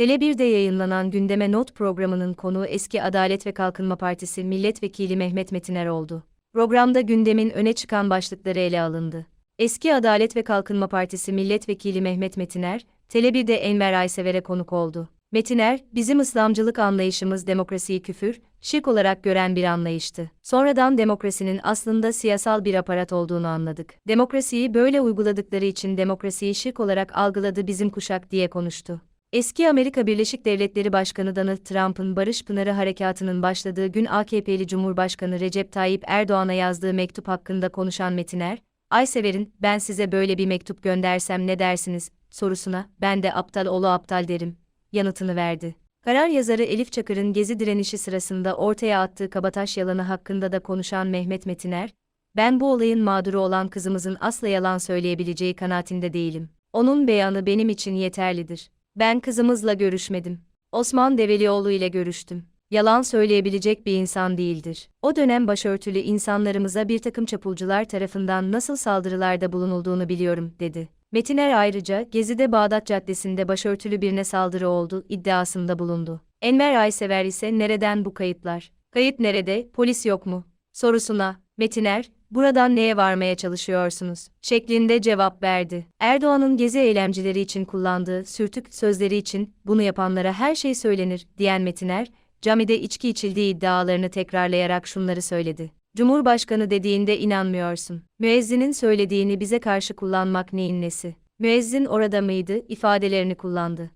Tele1'de yayınlanan Gündeme Not programının konuğu eski Adalet ve Kalkınma Partisi Milletvekili Mehmet Metiner oldu. Programda gündemin öne çıkan başlıkları ele alındı. Eski Adalet ve Kalkınma Partisi Milletvekili Mehmet Metiner, Tele1'de Enver Aysever'e konuk oldu. Metiner, bizim İslamcılık anlayışımız demokrasiyi küfür, şirk olarak gören bir anlayıştı. Sonradan demokrasinin aslında siyasal bir aparat olduğunu anladık. Demokrasiyi böyle uyguladıkları için demokrasiyi şirk olarak algıladı bizim kuşak diye konuştu. Eski Amerika Birleşik Devletleri Başkanı Donald Trump'ın Barış Pınarı Harekatı'nın başladığı gün AKP'li Cumhurbaşkanı Recep Tayyip Erdoğan'a yazdığı mektup hakkında konuşan Metiner, Aysever'in ben size böyle bir mektup göndersem ne dersiniz sorusuna ben de aptal oğlu aptal derim yanıtını verdi. Karar yazarı Elif Çakır'ın gezi direnişi sırasında ortaya attığı kabataş yalanı hakkında da konuşan Mehmet Metiner, ben bu olayın mağduru olan kızımızın asla yalan söyleyebileceği kanaatinde değilim. Onun beyanı benim için yeterlidir. Ben kızımızla görüşmedim. Osman Develioğlu ile görüştüm. Yalan söyleyebilecek bir insan değildir. O dönem başörtülü insanlarımıza bir takım çapulcular tarafından nasıl saldırılarda bulunulduğunu biliyorum, dedi. Metiner ayrıca, Gezi'de Bağdat Caddesi'nde başörtülü birine saldırı oldu iddiasında bulundu. Enver Aysever ise nereden bu kayıtlar? Kayıt nerede, polis yok mu? Sorusuna, Metiner, buradan neye varmaya çalışıyorsunuz? şeklinde cevap verdi. Erdoğan'ın gezi eylemcileri için kullandığı sürtük sözleri için bunu yapanlara her şey söylenir diyen Metiner, camide içki içildiği iddialarını tekrarlayarak şunları söyledi. Cumhurbaşkanı dediğinde inanmıyorsun. Müezzinin söylediğini bize karşı kullanmak neyin nesi? Müezzin orada mıydı ifadelerini kullandı.